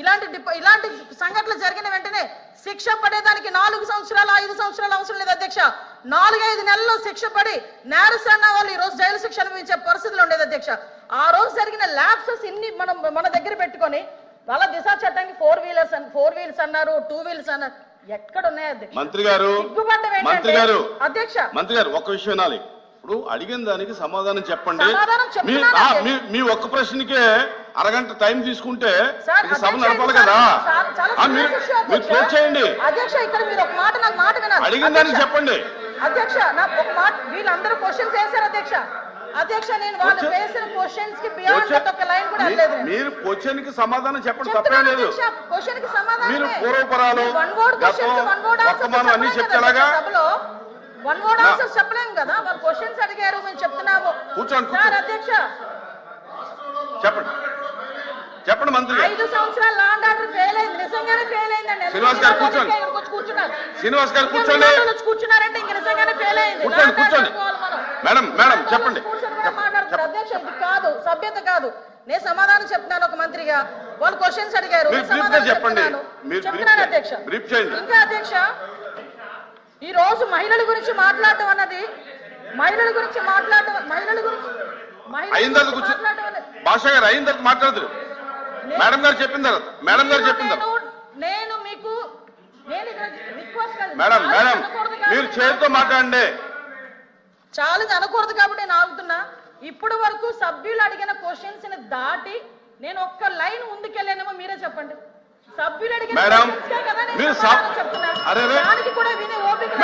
ఇలాంటి ఇలాంటి సంఘటనలు జరిగిన వెంటనే శిక్ష పడేదానికి నాలుగు సంవత్సరాలు ఐదు సంవత్సరాలు అవసరం లేదు అధ్యక్ష. నాలుగైదు నెలల్లో శిక్ష పడి నేరస్తున్న వాళ్ళు ఈ రోజు జైలు శిక్ష అనుభవించే పరిస్థితులు ఉండేది అధ్యక్ష. ఆ రోజు జరిగిన ల్యాబ్సెస్ ఇన్ని మనం మన దగ్గర పెట్టుకొని వాళ్ళ దిశ చట్టానికి ఫోర్ వీలర్స్ ఫోర్ వీల్స్ అన్నారు టూ వీల్స్ అన్నారు. ఎక్కడ ఉన్నాయి అధ్యక్ష? మంత్రి గారు మంత్రి గారు అధ్యక్ష. మంత్రి గారు ఒక విషయం వినాలి. ఇప్పుడు అడిగిన దానికి సమాధానం చెప్పండి. మీ ఒక్క ప్రశ్నకే అరగంట టైం తీసుకుంటే సభ నడపాలి కదా? మీరు. క్లోజ్ చేయండి. అధ్యక్ష ఇక్కడ మీరు ఒక మాట నాకు మాట వినాలి అడిగిన దానికి చెప్పండి. అధ్యక్ష నాకు ఒక మాట వీళ్ళందరూ క్వశ్చన్స్ వేశారు అధ్యక్ష. అధ్యక్ష నేను వాళ్ళు Question- వేసిన క్వశ్చన్స్కి బియాండ్ క్వశ్చన్- ఒక లైన్ కూడా నేను. మీరు క్వశ్చన్కి సమాధానం చెప్పండి తప్పేం లేదు. అధ్యక్ష, క్వశ్చన్కి సమాధానమే. మీరు పూర్వపరాలు, వన్ వర్డ్ వన్ వర్డ్ అన్నీ చెప్పలేం చెప్తే కదా ఎలాగా? సభలో. వన్ వర్డ్ నా- ఆన్సర్ చెప్పలేం కదా వాళ్ళు క్వశ్చన్స్ అడిగారు మేము చెప్తున్నాము. కూర్చోండి, సార్. అధ్యక్ష. చెప్పండి. చెప్పండి మంత్రి గారు. ఐదు సంవత్సరాలు లాండ్ ఆర్డర్ ఫెయిల్ అయింది నిజంగానే ఫెయిల్ అయిందండి. శ్రీనివాస్ గారు కూర్చోండి. కూర్చున్నారు. శ్రీనివాస్ గారు కూర్చోండి. వినోదాలు వచ్చి కూర్చున్నారంటే ఇంక నిజంగానే ఫెయిల్ అయింది. కూర్చోండి, కూర్చోండి. మేడం మేడం చెప్పండి. మాట్లాడుతున్నారు. అధ్యక్ష ఇది కాదు సభ్యత కాదు. నేను సమాధానం చెప్తున్నాను ఒక మంత్రిగా. వాళ్ళు క్వశ్చన్స్ అడిగారు. చెప్పండి. చెప్తున్నాను. అధ్యక్ష. ఇంకా అధ్యక్ష ఈ రోజు మహిళల గురించి మాట్లాడటం అన్నది మహిళల గురించి మాట్లాడటం మహిళల గురించి మహిళల మాట్లాడటం అన్నది- భాష గారు అయిన తర్వాత మాట్లాడదురు నేను- మేడం గారు చెప్పిన తర్వాత మేడం గారు చెప్పిన తర్వాత. నేను- మీకు మేడం మేడం మీరు చేతితో మాట్లాడండి. చాలా అనకూడదు కాబట్టి నేను ఆగుతున్నా. ఇప్పటి వరకు సభ్యులు అడిగిన క్వశ్చన్స్ని దాటి నేను ఒక్క లైన్ ముందుకెళ్ళానేమో మీరే చెప్పండి. సభ్యులు అడిగిన. దానికి కూడా వినే ఓపిక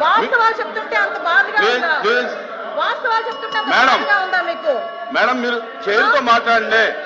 వాస్తవాలు చెప్తుంటే అంత బాధగా. వాస్తవాలు చెప్తుంటే మేడం. ఉందా మీకు? మేడం మీరు చేతితో మాట్లాడండి.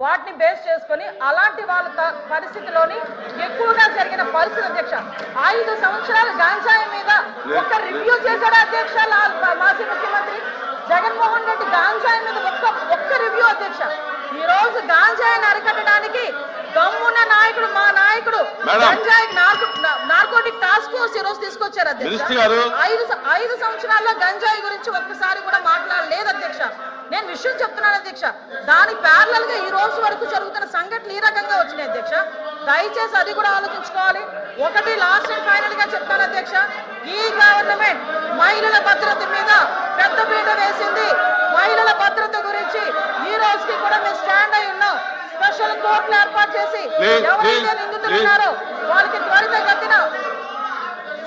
వాటిని బేస్ చేసుకొని అలాంటి వాళ్ళ పరిస్థితిలోని ఎక్కువగా జరిగిన పరిస్థితి అధ్యక్ష ఐదు సంవత్సరాలు గాంజాయి మీద ఒక రివ్యూ చేశాడు అధ్యక్ష మాజీ ముఖ్యమంత్రి జగన్మోహన్ రెడ్డి గాంజాయి మీద ఒక్క ఒక్క రివ్యూ అధ్యక్ష ఈ రోజు గాంజాయిని అరికట్టడానికి దమ్మున్న నాయకుడు మా నాయకుడు. గంజాయి నార్కోటిక్ టాస్క్ ఫోర్స్ ఈ రోజు తీసుకొచ్చారు అధ్యక్ష. ఐదు ఐదు సంవత్సరాల్లో గంజాయి గురించి ఒక్కసారి విషయం చెప్తున్నాను అధ్యక్ష. దాని ప్యారలల్గా ఈ రోజు వరకు జరుగుతున్న సంఘటనలు ఈ రకంగా వచ్చినాయి అధ్యక్ష. దయచేసి అది కూడా ఆలోచించుకోవాలి. ఒకటి లాస్ట్ అండ్ ఫైనల్గా చెప్తాను అధ్యక్ష. ఈ గవర్నమెంట్ మహిళల భద్రత మీద పెద్ద పీట వేసింది. మహిళల భద్రత గురించి ఈ రోజుకి కూడా మేము స్టాండ్ అయి ఉన్నాం. స్పెషల్ కోర్టులు ఏర్పాటు చేసి ఎవరైతే నిందితులు. ఉన్నారో వాళ్ళకి త్వరితగతిన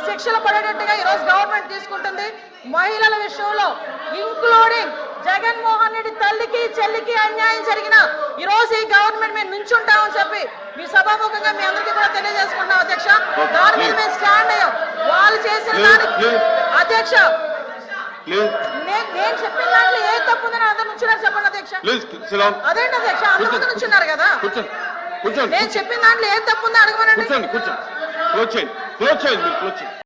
శిక్షలు పడేటట్టుగా ఈ రోజు గవర్నమెంట్ తీసుకుంటుంది. మహిళల విషయంలో ఇంక్లూడింగ్ జగన్మోహన్ రెడ్డి తల్లికి చెల్లికి అన్యాయం జరిగిన ఈ రోజు ఈ గవర్నమెంట్ మేము నుంచుంటామని చెప్పి మీ సభాముఖంగా మీ అందరికీ కూడా తెలియజేసుకుంటాం అధ్యక్ష. దాని మీద మేము స్టాండ్ అయ్యాం. వాళ్ళు చేసిన దానికి. అధ్యక్ష నేను చెప్పిన దాంట్లో ఏ తప్పు ఉందని అందరు నుంచున్నారు చెప్పండి అధ్యక్ష. అదేంటి అధ్యక్ష? అందరు నుంచున్నారు కదా. నేను చెప్పిన దాంట్లో ఏ తప్పు ఉందో అడగమనండి. కూర్చోండి